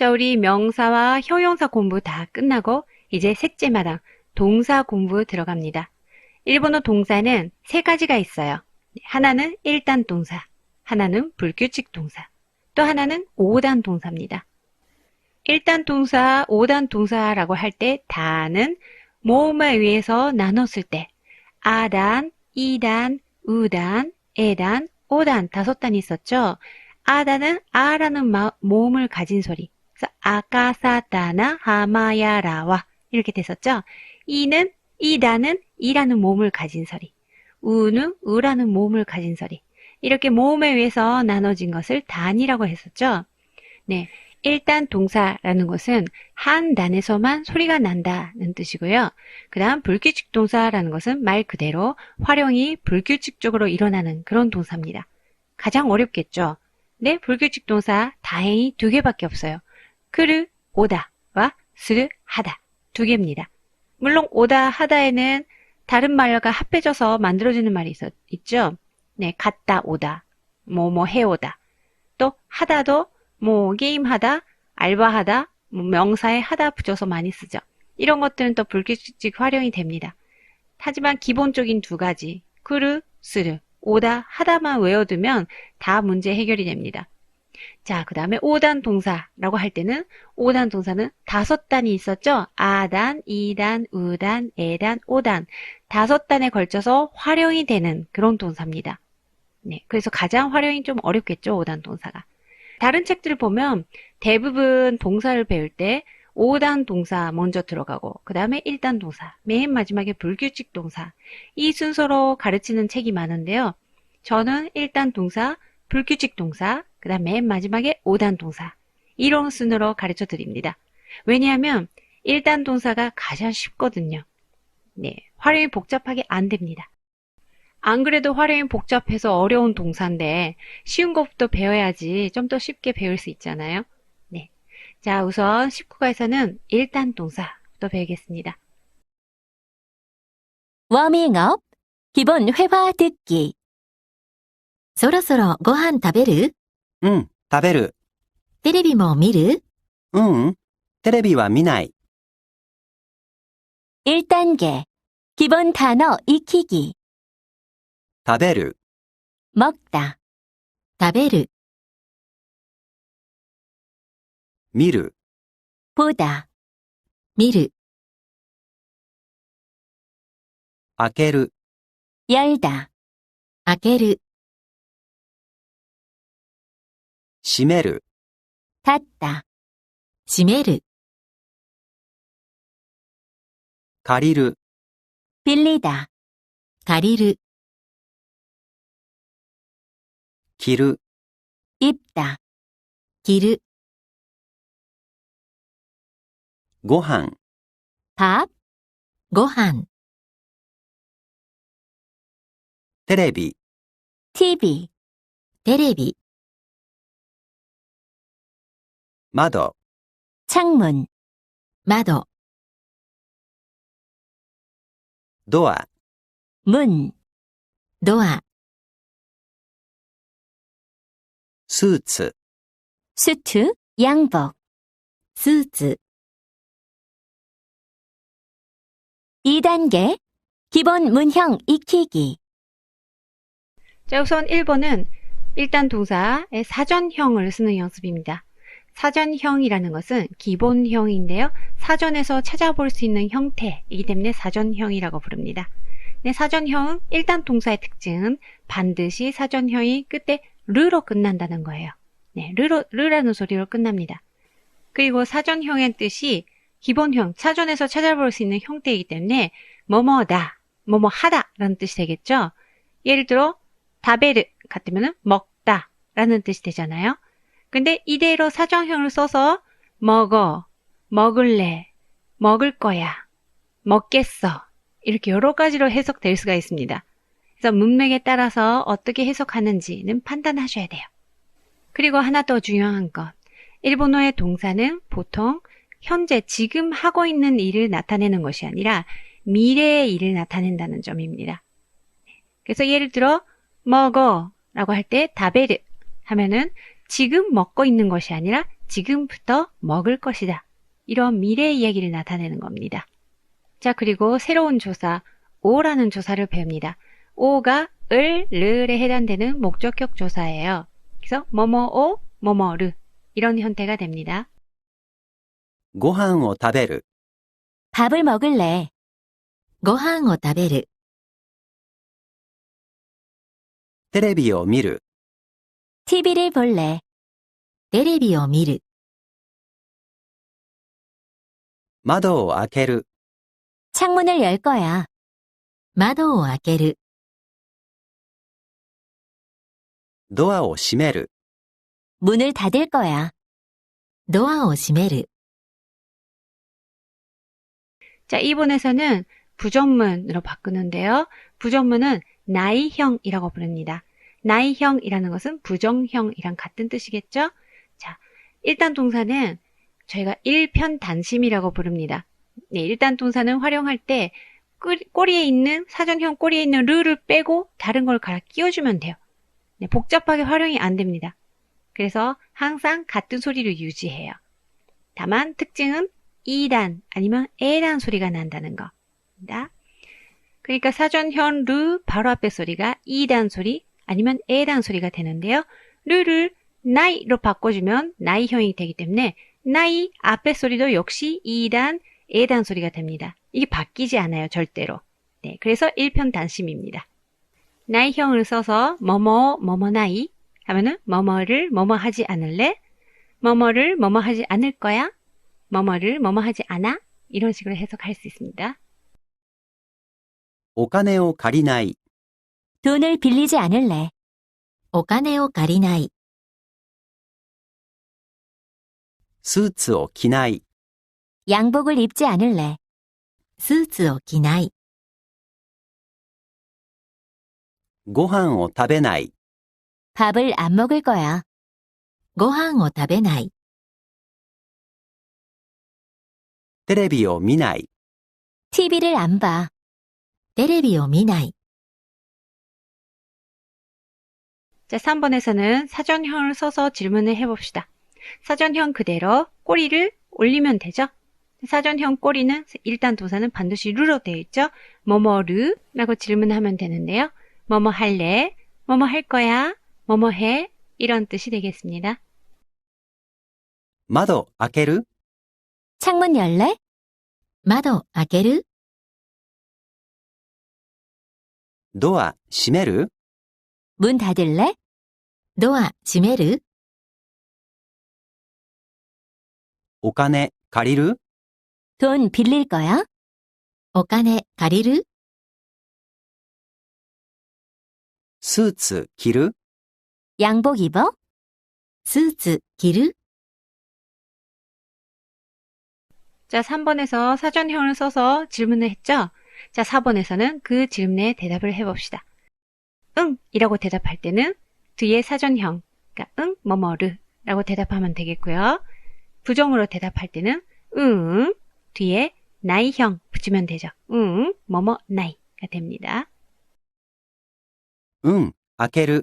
자, 우리 명사와 형용사 공부 다 끝나고 이제 셋째 마당 동사 공부 들어갑니다. 일본어 동사는 세 가지가 있어요. 하나는 일단 동사, 하나는 불규칙 동사, 또 하나는 오단 동사입니다. 일단 동사, 오단 동사라고 할때 다는 모음에 의해서 나눴을 때 아단, 이단, 우단, 에단, 오단 다섯 단이 있었죠. 아단은 아라는 마- 모음을 가진 소리. 그래서 아까사다나 하마야라와 이렇게 됐었죠. 이는 이다는 이라는 모음을 가진 소리. 우는 우라는 모음을 가진 소리. 이렇게 모음에 의해서 나눠진 것을 단이라고 했었죠. 네. 일단 동사라는 것은 한 단에서만 소리가 난다는 뜻이고요. 그 다음 불규칙 동사라는 것은 말 그대로 활용이 불규칙적으로 일어나는 그런 동사입니다. 가장 어렵겠죠? 네, 불규칙 동사 다행히 두 개밖에 없어요. 크르, 오다와 스르, 하다. 두 개입니다. 물론 오다, 하다에는 다른 말과 합해져서 만들어지는 말이 있, 있죠? 네, 갔다, 오다. 뭐, 뭐, 해오다. 또, 하다도, 뭐, 게임하다, 알바하다, 뭐 명사에 하다 붙여서 많이 쓰죠. 이런 것들은 또 불규칙 활용이 됩니다. 하지만 기본적인 두 가지, 크르, 스르, 오다, 하다만 외워두면 다 문제 해결이 됩니다. 자, 그 다음에 오단 동사라고 할 때는 오단 동사는 다섯 단이 있었죠? 아단, 이단, 우단, 에단, 오단. 다섯 단에 걸쳐서 활용이 되는 그런 동사입니다. 네. 그래서 가장 활용이 좀 어렵겠죠? 오단 동사가. 다른 책들을 보면 대부분 동사를 배울 때 5단 동사 먼저 들어가고 그 다음에 1단 동사, 맨 마지막에 불규칙 동사 이 순서로 가르치는 책이 많은데요. 저는 1단 동사, 불규칙 동사, 그 다음 맨 마지막에 5단 동사 이런 순으로 가르쳐 드립니다. 왜냐하면 1단 동사가 가장 쉽거든요. 네, 활용이 복잡하게 안 됩니다. 안 그래도 활용이 복잡해서 어려운 동사인데 쉬운 것부터 배워야지 좀 더 쉽게 배울 수 있잖아요. 네. 자, 우선 19과에서는 일단 동사부터 배우겠습니다. 워밍업 기본 회화 듣기 そろそろご飯食べる うん、食べる。テレビも見るううん、テレビは見ない。 1단계 기본 단어 익히기 食べる、 먹다 食べる見る、 보다 見る開ける、 열다 開ける 閉める、 닫다 閉める借りる、 빌리다 借りる着る、 입다 着るご飯、 밥ご飯テレビ、 TV テレビ 窓、 창문窓ドア、 문ドアスーツ、 수트 양복 스ーツ 2단계 기본 문형 익히기 자, 우선 1번은 일단 동사의 사전형을 쓰는 연습입니다. 사전형이라는 것은 기본형인데요. 사전에서 찾아볼 수 있는 형태이기 때문에 사전형이라고 부릅니다. 네, 사전형은 일단 동사의 특징은 반드시 사전형이 끝에 르로 끝난다는 거예요. 네, 르로, 르라는 소리로 끝납니다. 그리고 사전형의 뜻이 기본형, 사전에서 찾아볼 수 있는 형태이기 때문에 뭐뭐다, 뭐뭐하다 라는 뜻이 되겠죠. 예를 들어 다베르 같으면 먹다 라는 뜻이 되잖아요. 근데 이대로 사전형을 써서 먹어, 먹을래, 먹을 거야, 먹겠어 이렇게 여러 가지로 해석될 수가 있습니다. 그래서 문맥에 따라서 어떻게 해석하는지는 판단하셔야 돼요. 그리고 하나 더 중요한 것. 일본어의 동사는 보통 현재 지금 하고 있는 일을 나타내는 것이 아니라 미래의 일을 나타낸다는 점입니다. 그래서 예를 들어 먹어 라고 할 때 다베르 하면은 지금 먹고 있는 것이 아니라 지금부터 먹을 것이다. 이런 미래 이야기를 나타내는 겁니다. 자, 그리고 새로운 조사, 오라는 조사를 배웁니다. 오가 을, 르에 해당되는 목적격 조사예요. 그래서 뭐뭐오, 뭐뭐르 이런 형태가 됩니다. ご飯を食べる。 밥을 먹을래. ご飯を食べる。テレビを見る。 TV를 볼래. テレビを見る。窓を開ける。 창문을 열 거야. 窓を開ける。ドアを閉める。 문을 닫을 거야. ドアを閉める。 자, 이번에서는 부정문으로 바꾸는데요. 부정문은 나이형이라고 부릅니다. 나이형이라는 것은 부정형이랑 같은 뜻이겠죠? 자, 일단 동사는 저희가 일편단심이라고 부릅니다. 네, 일단 동사는 활용할 때 꼬리- 꼬리에 있는 사전형 꼬리에 있는 르를 빼고 다른 걸 갈아 끼워주면 돼요. 네, 복잡하게 활용이 안 됩니다. 그래서 항상 같은 소리를 유지해요. 다만 특징은 2단 아니면 에단 소리가 난다는 겁니다. 그러니까 사전형 르 바로 앞에 소리가 2단 소리 아니면 에단 소리가 되는데요. 르를 나이로 바꿔주면 나이형이 되기 때문에 나이 앞에 소리도 역시 2단, 에단 소리가 됩니다. 이게 바뀌지 않아요, 절대로. 네, 그래서 일편단심입니다. 나이형을 써서 뭐뭐 뭐뭐 나이 하면은 뭐뭐를 뭐뭐 하지 않을래? 뭐뭐를 뭐뭐 하지 않을 거야? 뭐뭐를 뭐뭐 하지 않아? 이런 식으로 해석할 수 있습니다. お金を借りない。 돈을 빌리지 않을래. お金を借りない。スーツを着ない。 양복을 입지 않을래. スーツを着ない。ご飯を食べない。 밥을 안 먹을 거야. ご飯を食べない。テレビを見ない。 TV를 안 봐. テレビを見ない。 자, 3번에서는 사전형을 써서 질문을 해봅시다. 사전형 그대로 꼬리를 올리면 되죠. 사전형 꼬리는 일단 도사는 반드시 루로 되어 있죠. 뭐뭐르 라고 질문하면 되는데요. 뭐뭐 할래? 뭐뭐 할 거야? 뭐뭐 해? 이런 뜻이 되겠습니다. 마도 아케르? 창문 열래? 마도 아케르? 도아 시메르? 문 닫을래? ドア閉めるお金借りる 돈 빌릴 거야? お金借りるスーツ着る 양복 입어? スーツ着る 자, 3번에서 사전형을 써서 질문을 했죠? 자, 4번에서는 그 질문에 대답을 해봅시다. 응 이라고 대답할 때는 뒤에 사전형 그러니까 응 뭐뭐르 라고 대답하면 되겠고요. 부정으로 대답할 때는 응 뒤에 나이형 붙이면 되죠. 응 뭐뭐 나이가 됩니다. 응, 아케르.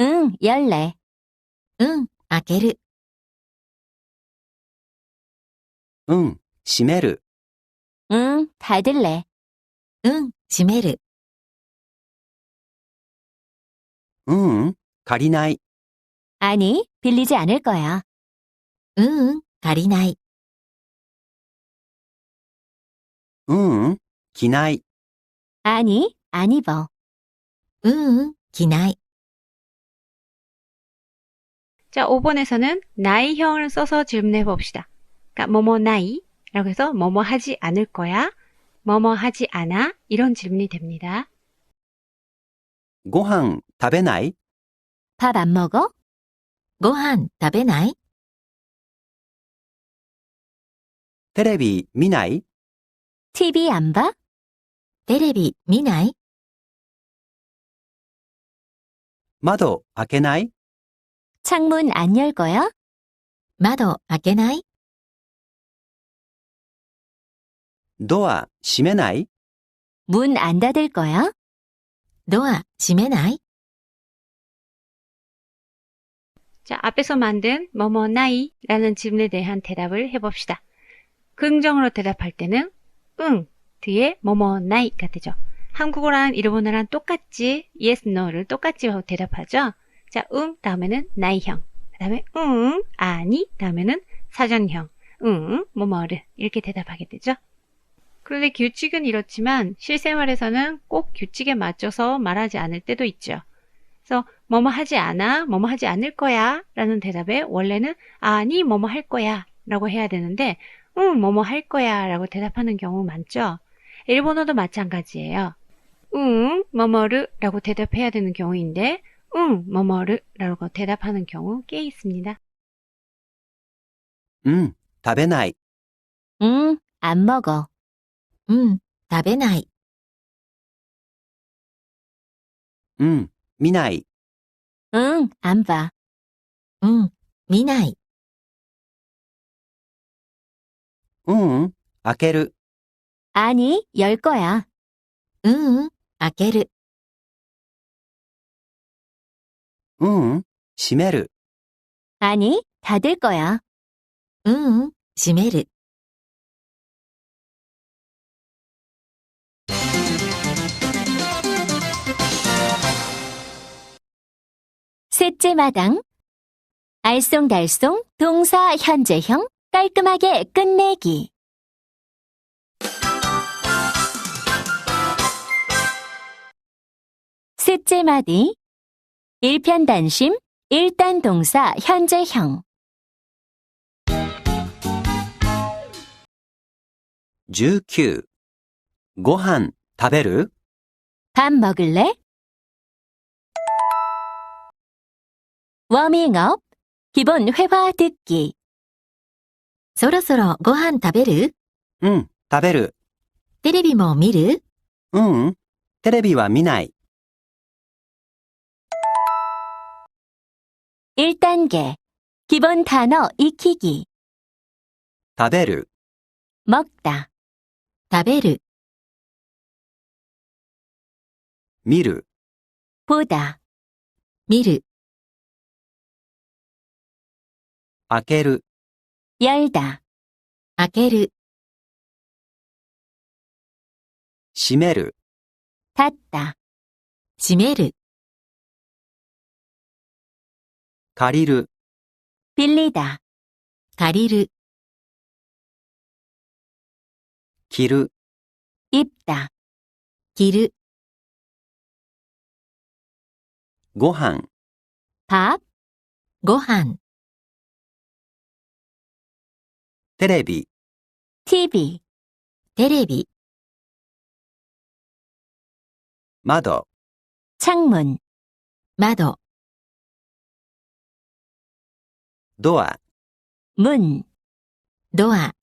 응, 열네. 응, 아케르. 응, 시메르. 응, 닫을래. 응, 시메르. 응, 가리나이. 아니, 빌리지 않을 거야. 응, 가리나이. 응, 기나이. 아니, 안 입어. 응, 기나이. 자, 5번에서는 나이형을 써서 질문해 봅시다. 그러니까 뭐뭐 나이라고 해서 뭐뭐 하지 않을 거야, 뭐뭐 하지 않아 이런 질문이 됩니다. ご飯食べない 밥 안 먹어? ご飯食べない テレビ見ない TV 안 봐? テレビ見ない 窓開けない 창문 안 열 거야? 窓開けない ドア閉めない 문 안 닫을 거야? ドア閉めない 자, 앞에서 만든 뭐뭐 나이라는 질문에 대한 대답을 해봅시다. 긍정으로 대답할 때는 응 뒤에 뭐뭐 나이가 되죠. 한국어랑 일본어랑 똑같이 yes, no를 똑같이 하고 대답하죠. 자, 응 다음에는 나이형. 그다음에 응 아니 다음에는 사전형. 응 뭐뭐를 이렇게 대답하게 되죠. 그런데 규칙은 이렇지만 실생활에서는 꼭 규칙에 맞춰서 말하지 않을 때도 있죠. 그래서 뭐뭐 하지 않아, 뭐뭐 하지 않을 거야 라는 대답에 원래는 아니 뭐뭐 할 거야 라고 해야 되는데 응 뭐뭐 할 거야 라고 대답하는 경우 많죠. 일본어도 마찬가지예요. 응 뭐뭐르 라고 대답해야 되는 경우인데 응 뭐뭐르 라고 대답하는 경우 꽤 있습니다. うん、食べない。 응, 안 먹어. 응, 食べない。うん、見ない。 응, 안 봐. 응, 見ない。ううん、開ける。 아니, 열 거야. 응, 開ける。ううん、閉める。 아니, 닫을 거야. 응, 閉める。 셋째 마당. 알쏭달쏭 동사 현재형 깔끔하게 끝내기. 셋째 마디. 일편단심, 일단 동사 현재형. 19。ご飯、食べる 밥 먹을래? 워밍업, 기본 회화 듣기. そろそろご飯食べるうん、食べる。テレビも見るううん、テレビは見ない。 1단계, 기본 단어 익히기. 食べる、 먹다. 食べる、見る、 보다. 見る、 開ける、 열다. 開ける、閉める、 닫다. 閉める、借りる、 빌리다. 借りる、着る、 입다. 着る、ご飯、 밥, ご飯、 テレビ、 TV, テレビ、窓、 창문, 窓、ドア、 문, ドア、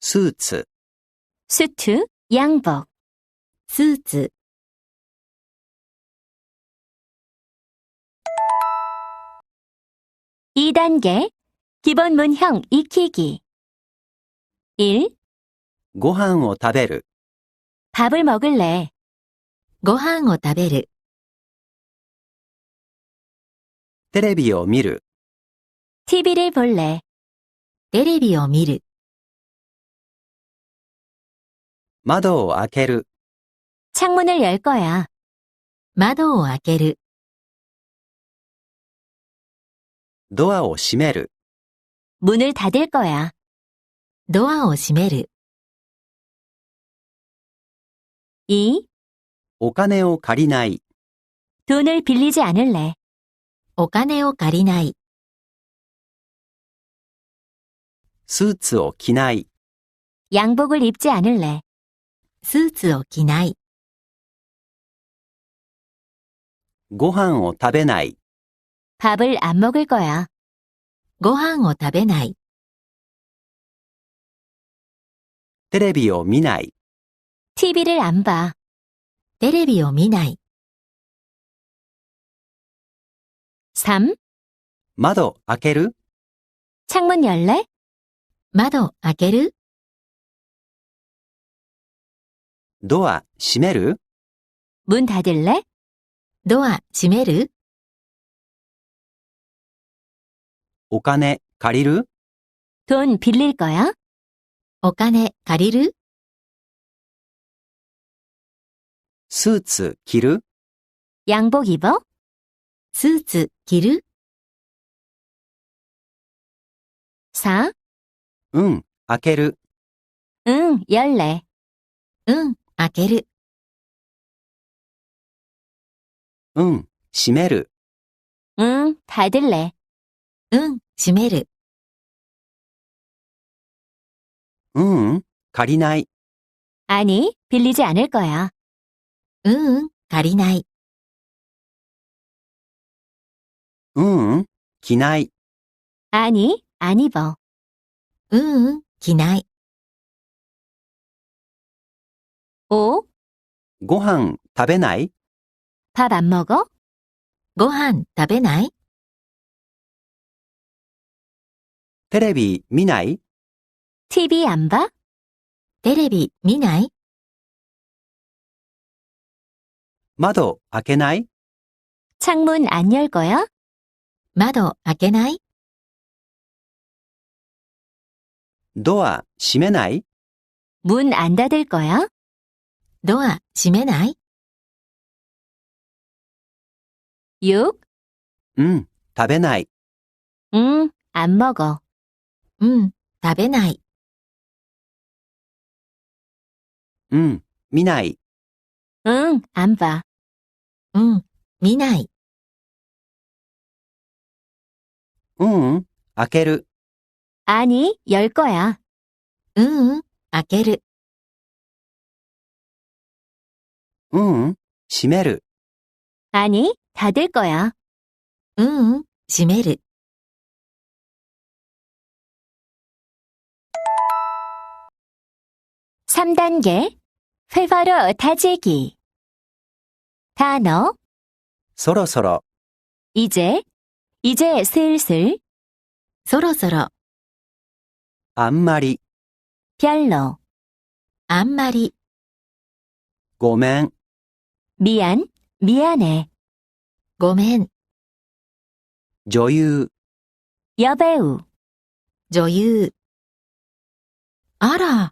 スーツ、 수트, 양복, スーツ、 2단계, 기본 문형 익히기. 1. ご飯を食べる、 밥을 먹을래. ご飯を食べる。テレビを見る、 TV를 볼래. テレビを見る。窓を開ける、 창문을 열 거야. 窓を開ける。ドアを閉める、 문을 닫을 거야. ドアを閉める。2. お金を借りない、 돈을 빌리지 않을래. お金を借りない。スーツを着ない、 양복을 입지 않을래. スーツを着ない。ご飯を食べない、 밥을 안 먹을 거야. ご飯を食べない。テレビを見ない、 TV를 안 봐. テレビを見ない。3. 窓開ける、 창문 열래? 窓開けるドア閉める、 문 닫을래? ドア閉める お金借りる 돈 빌릴 거야? お金借りるスーツ着る 양복 입어? スーツ着る 사? うん、開ける。 응, 열래. 응, 開ける. うん、閉める。 응, 닫을래. 응, 閉める.ううん、借りない。 아니, 빌리지 않을 거야. 응, 借りない.ううん、着ない。 아니, 안 입어. 응, 着ない. 오, ご飯食べない 밥 안 먹어? ご飯食べない? テレビ見ない TV 안 봐? テレビ見ない?窓開けない 창문 안 열 거야?窓 開けない?ドア閉めない 문 안 닫을 거야? ドア閉めない 6. うん、食べない。 응, 안 먹어. 응, 食べない.うん、見ない。 응, 안 봐. 응, 見ない.ううん、開ける。 아니, 열 거야. 응, 開ける.ううん、閉める。 아니, 닫을 거야. 응, 閉める. 3단계 회화로 다지기. 단어 서로서로 이제 이제 슬슬. 서로서로 암마리. 별로. 안마리. 고멘 미안 미안해. 고멘 여유. 여배우. 여유. 알아.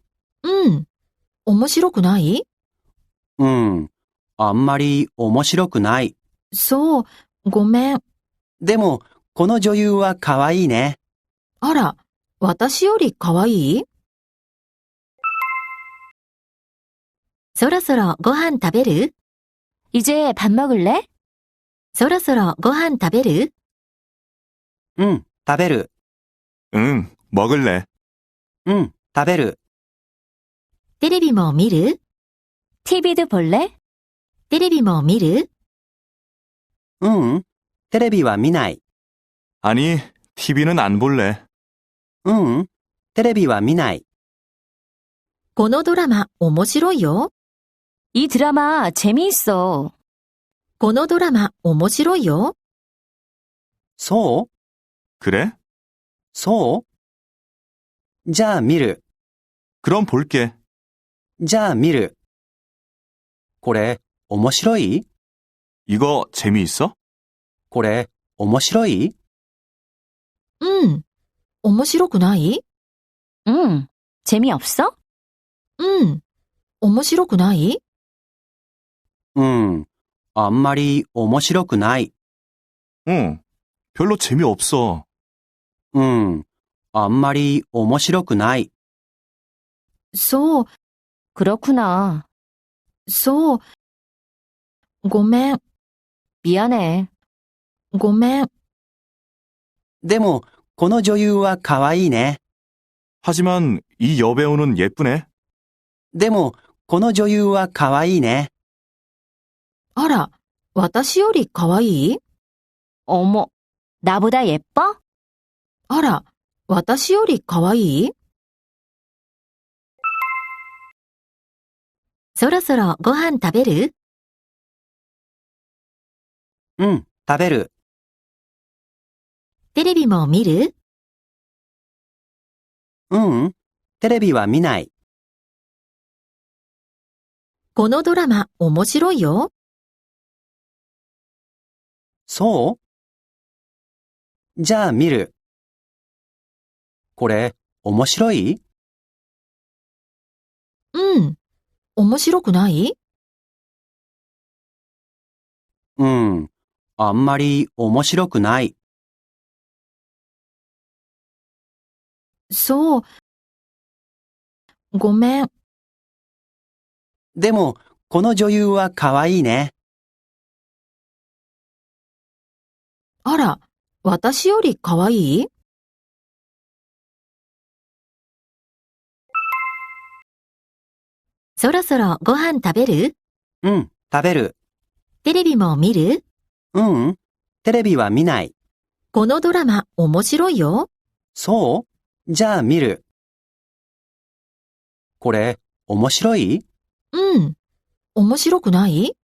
うん。面白くないうん、あんまり面白くない。そう、ごめん。でも、この女優は可愛いね。あら、私より可愛いそろそろご飯食べる이제 밥 먹을래? そろそろご飯食べるうん、食べる。 응, 먹을래. うん、食べる。 テレビも見る ?TV도 볼래? テレビも見るううん、テレビは見ない。 아니, TV는 안 볼래. ううん、テレビは見ない。このドラマ面白いよ。이 드라마 재미있어. このドラマ面白いよ。そう 그래? そうじゃあ見る。 그럼 볼게. じゃあ見る。これ、面白い 이거 재미있어? これ、面白いうん。面白くないうん。재미없어? 응. 面白くないうん。あんまり面白くない。 응, 별로 재미없어. うん。あんまり面白くない。そう。 그렇구나. そう。ごめん。미안해. ごめん。でも、この女優は可愛いね。 하지만 이 여배우는 예쁘네. でも、この女優は可愛いね。あら、私より可愛い 어머, 나보다 예뻐? あら、私より可愛い そろそろご飯食べる？うん、食べる。テレビも見る？ううん、テレビは見ない。このドラマ面白いよ。そう？じゃあ見る。これ、面白いうん。面白くない？うん、あんまり面白くない。そう。ごめん。でも、この女優は可愛いね。あら、私より可愛い？そろそろご飯食べる？うん、食べる。テレビも見る？ううん、テレビは見ない。このドラマ面白いよ。そう？じゃあ見る。これ、面白い？うん。面白くない？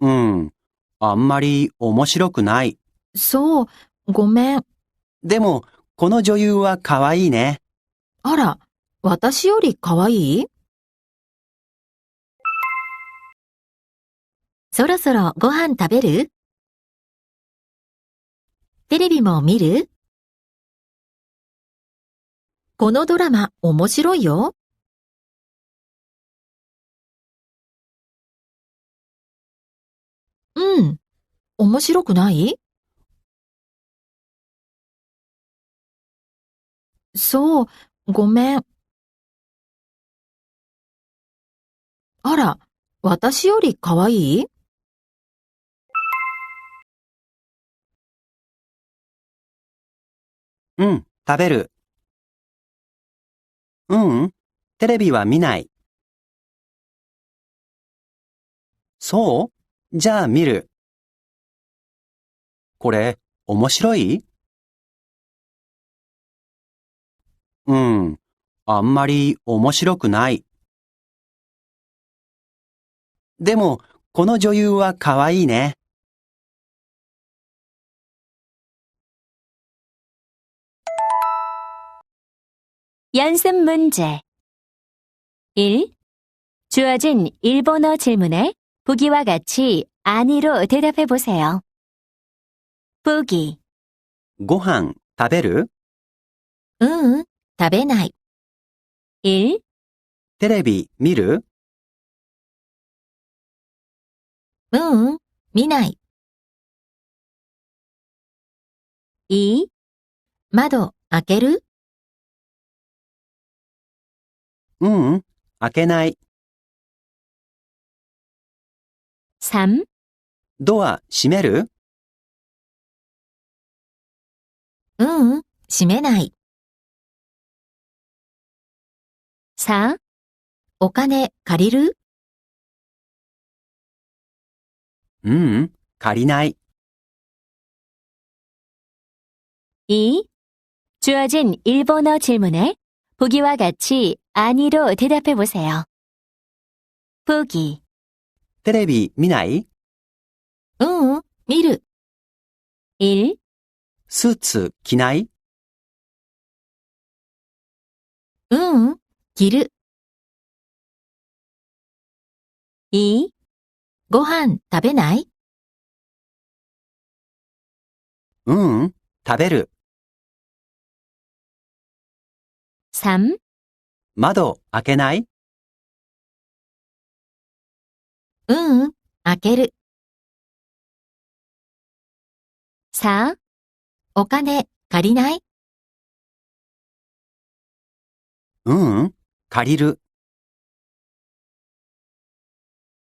うん、あんまり面白くない。そう。ごめん。でも、この女優は可愛いね。あら、私より可愛い？そろそろご飯食べる？テレビも見る？このドラマ面白いよ。うん。面白くない？そう。ごめん。あら、私より可愛い？うん、食べる。うん、テレビは見ない。そう？じゃあ見る。これ、面白い？うん、あんまり面白くない。でも、この女優は可愛いね。 연습 문제 1. 주어진 일본어 질문에 보기와 같이 아니로 대답해 보세요. 보기 ご飯食べるうん、食べない。1. テレビ見るうん、見ない。2. 窓開ける ううん、開けない。 3. ドア閉めるうん、閉めない。4. お金借りるううん、借りない。 2. 주어진 일본어 질문에 보기와 같이 아니로 대답해 보세요. 보기 テレビ見ないうん、見る。1. スーツ着ないうん、着る。2. ご飯食べないううん、食べる。 3. 窓開けない？うん、開ける。4. お金借りない？うん、借りる。